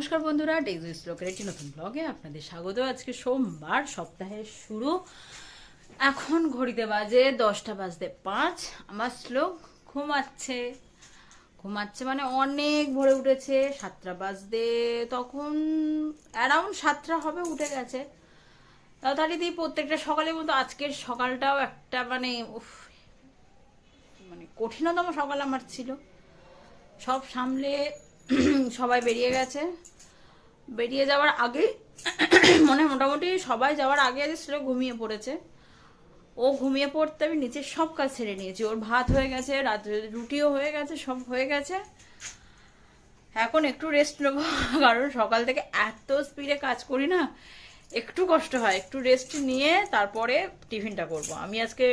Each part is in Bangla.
নমস্কার বন্ধুরা ডেক্সি স্লোকের একটি নতুন ব্লগে আপনাদের স্বাগত। আজকে সোমবার সপ্তাহের শুরু। এখন ঘড়িতে বাজে দশটা বাজতে পাঁচ। আমার শ্লোক, ঘুমাচ্ছে। ঘুমাচ্ছে মানে অনেক ভোরে উঠেছে, সাতটা বাজতে তখন অ্যারাউন্ড সাতটা হবে, উঠে গেছে। তাড়াতাড়ি দিয়ে প্রত্যেকটা সকালের মতো আজকের সকালটাও একটা মানে উফ মানে কঠিনতম সকাল আমার ছিল। সব সামলে সবাই বেরিয়ে গেছে। বেরিয়ে যাওয়ার আগে মনে মোটামুটি সবাই যাওয়ার আগে আগে ছিল ঘুমিয়ে পড়েছে। ও ঘুমিয়ে পড়তে আমি নিচে সব কাজ ছেড়ে নিয়েছি। ওর ভাত হয়ে গেছে, রাত্রে রুটিও হয়ে গেছে, সব হয়ে গেছে। এখন একটু রেস্ট নেব, কারণ সকাল থেকে এত স্পিডে কাজ করি না একটু কষ্ট হয় একটু রেস্ট নিয়ে তারপরে টিফিনটা করব। আমি আজকে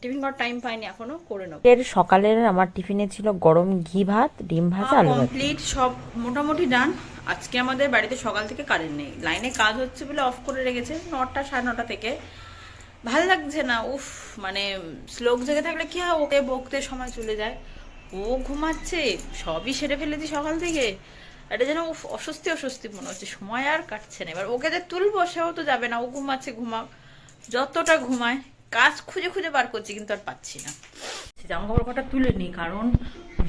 টিফিন করার টাইম পাইনি এখনও করে নেব। এর সকালের আমার টিফিনে ছিল গরম ঘি ভাত ডিম ভাজা আলু কমপ্লিট সব মোটামুটি ডান আজকে আমাদের বাড়িতে সকাল থেকে কারেন্ট নেই। লাইনে কাজ হচ্ছে বলে অফ করে রেখেছে নটা সাড়ে নটা থেকে। ভালো লাগছে না উফ মানে শ্লোক জেগে থাকলে কি হয় ওকে বকতে সময় চলে যায়। ও ঘুমাচ্ছে সবই সেরে ফেলেছি সকাল থেকে। এটা যেন অস্বস্তি অস্বস্তি মনে হচ্ছে। সময় আর কাটছে না। এবার ওকে যে তুলবো সেও তো যাবে না। ও ঘুমাচ্ছে ঘুমাক। যতটা ঘুমায় কাজ খুঁজে খুঁজে বার করছি কিন্তু আর পাচ্ছি না। জামা কাপড় কটা তুলে নি কারণ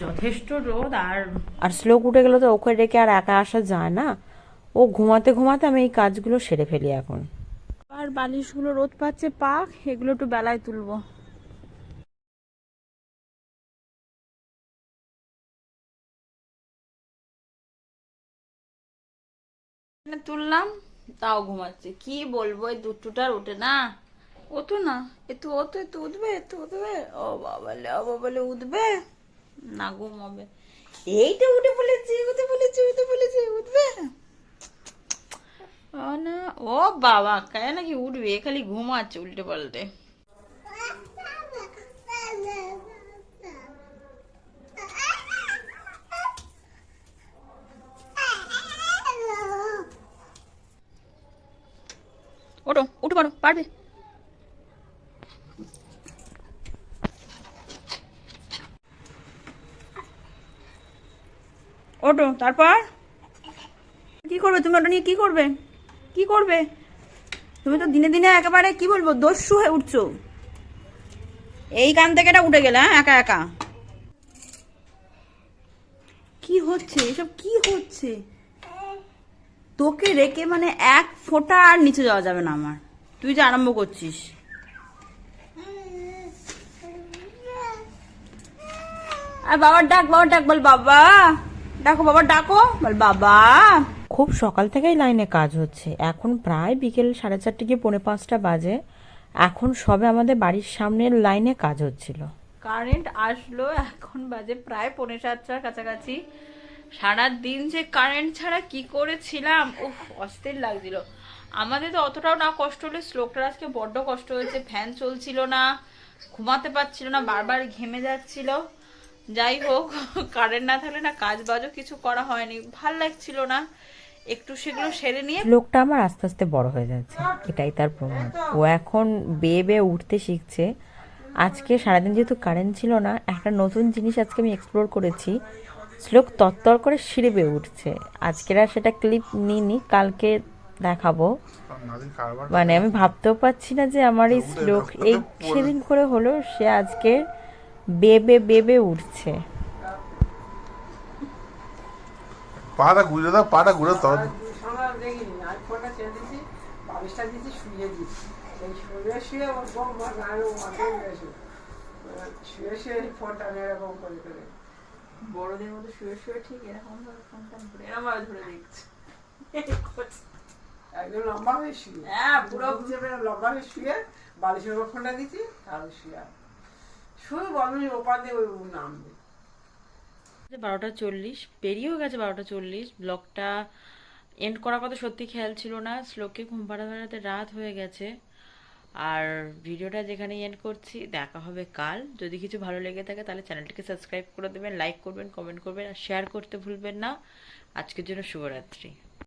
যথেষ্ট রোদ আর আর শ্লোক উঠে গেলে তো ওকে রেখে আর একা আসা যায় না। ও ঘুমাতে ঘুমাতে আমি এই কাজগুলো সেরে ফেলি এখন। আর বালিশগুলো রোদ পাচ্ছে পাক এগুলো একটু বেলায় তুলবো। তুললাম, তাও ঘুমাচ্ছে। কি বলব, এই দুটোটার উঠে না। ও তো না একটু ও তো উঠবে একটু উঠবে। ও বাবালে ও বাবালে উঠবে। না, ঘুমাবে। এইটা উঠে বলেছি উঠে বলেছি উঠে বলেছি উঠবে। ও না, ও বাবা, কায় নাকি উঠবে, খালি ঘুমাচ্ছে উল্টে পাল্টে। উঠে পারো পারবে ওটো তারপর? কি করবে? তুমি ওটা নিয়ে কি করবে? কি করবে? তুমি তো দিনে দিনে একেবারে, কি বলব, দস্যু হয়ে উঠছো। এই কান থেকে এটা উঠে গেলে হ্যাঁ একা একা। কি হচ্ছে? এসব কি হচ্ছে? তোকে রেখে মানে এক ফোঁটা আর নিচে যাওয়া যাবে না আমার। তুই যে আরম্ভ করছিস। আর বাবার ডাক বাবার ডাক বল বাবা। ডাকো বাবা ডাকো। বল বাবা। খুব সকাল থেকেই লাইনে কাজ হচ্ছে। এখন প্রায় বিকেল সাড়ে চারটে কি পৌনে পাঁচটা বাজে। এখন সবে আমাদের বাড়ির সামনের লাইনে কাজ হচ্ছিল। কারেন্ট আসলো এখন বাজে প্রায় পৌনে সাতটার কাছাকাছি। সারা দিন যে কারেন্ট ছাড়া কি করেছিলাম? উফ অস্থির লাগছিল। আমাদের তো অতটাও না কষ্ট হলে শ্লোকটার আজকে বড্ড কষ্ট হয়েছে, ফ্যান চলছিল না, ঘুমাতে পারছিল না, বারবার ঘেমে যাচ্ছিল। যাই হোক কারেন্ট না থাকলে না কাজ বাজও কিছু করা হয়নি, ভালো লাগছিল না। একটু সেগুলো সেরে নিয়ে লোকটা আমার আস্তে আস্তে বড় হয়ে যাচ্ছে, এটাই তার প্রমাণ। ও এখন বেয়ে বেয়ে উঠতে শিখছে। আজকে সারাদিন যেহেতু কারেন্ট ছিল না, একটা নতুন জিনিস আজকে আমি এক্সপ্লোর করেছি। শ্লোক তত্তর করে সিঁড়ি বেয়ে উঠছে। আজকের আর সেটা ক্লিপ নিইনি, কালকে দেখাবো। মানে আমি ভাবতেও পারছি না যে আমার এই শ্লোক এই সেদিন করে হলো সে আজকে বেবে বেবে উঠছে। পাটা ঘুরে দাও পাটা ঘুরে করে বড়দের মতো শুয়ে শুয়ে ঠিক এরকম ভাবে ফোনটা ধরে এরকম ভাবে ধরে দেখছে। একদম লম্বা হয়ে শুয়ে। হ্যাঁ, পুরো- লম্বা হয়ে শুয়ে বালিশের উপর ফোনটা দিয়েছি তাহলে শুয়ে শুধু বলবি ওপা দিয়ে ওই নামবে। বারোটা চল্লিশ পেরিয়েও গেছে বারোটা চল্লিশ। ব্লগটা এন্ড করার কথা সত্যি খেয়াল ছিল না। শ্লোককে ঘুম পাড়া পাড়াতে রাত হয়ে গেছে। আর ভিডিওটা যেখানে এন্ড করছি দেখা হবে কাল। যদি কিছু ভালো লেগে থাকে তাহলে চ্যানেলটিকে সাবস্ক্রাইব করে দেবেন লাইক করবেন কমেন্ট করবেন আর শেয়ার করতে ভুলবেন না। আজকের জন্য শুভরাত্রি।